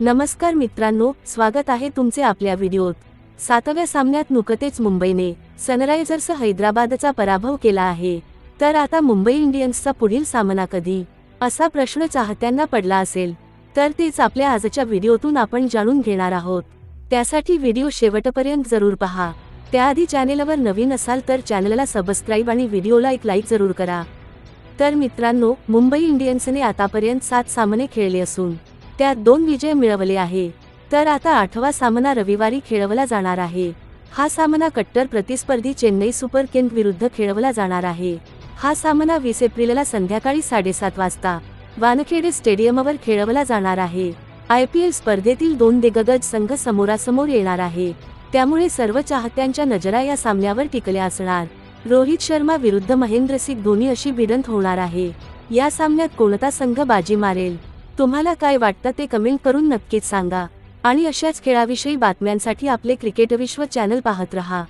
नमस्कार मित्रांनो स्वागत आहे तुमचे आपल्या व्हिडिओत. सातव्या सामन्यात नुकतेच मुंबईने सनरायझर्स हैदराबादचा पराभव केला आहे. तर आता मुंबई इंडियन्सचा पुढील सामना कधी? असा प्रश्न चाहत्यांना पडला असेल. तर तेच आपल्या आजच्या व्हिडिओतून आपण जाणून घेणार आहोत. त्यासाठी व्हिडिओ शेवटपर्यंत जरूर पहा. त्याआधी चॅनेलवर नवीन असाल तर चॅनलला सबस्क्राईब आणि व्हिडिओला एक लाईक जरूर करा. तर मित्रांनो मुंबई इंडियन्सने आतापर्यंत सात सामने खेळले असून त्यात दोन विजय मिळवले आहे. तर आता आठवा सामना रविवारी खेळवला जाणार आहे. हा सामना कट्टर प्रतिस्पर्धी चेन्नई सुपर किंग विरुद्ध खेळवला जाणार आहे. हा सामना वीस एप्रिलला संध्याकाळी साडेसात वाजता वानखेडे स्टेडियमवर खेळवला जाणार आहे. आय पी एल स्पर्धेतील दोन दिग्गज संघ समोरासमोर येणार आहे. त्यामुळे सर्व चाहत्यांच्या नजरा या सामन्यावर टिकल्या असणार. रोहित शर्मा विरुद्ध महेंद्रसिंग धोनी अशी भिडंत होणार आहे. या सामन्यात कोणता संघ बाजी मारेल? तुम्हाला काय वाटतं ते कमेंट करून नक्कीच सांगा. आणि अशाच खेळाविषयी बातम्यांसाठी आपले क्रिकेट विश्व चॅनल पाहत रहा.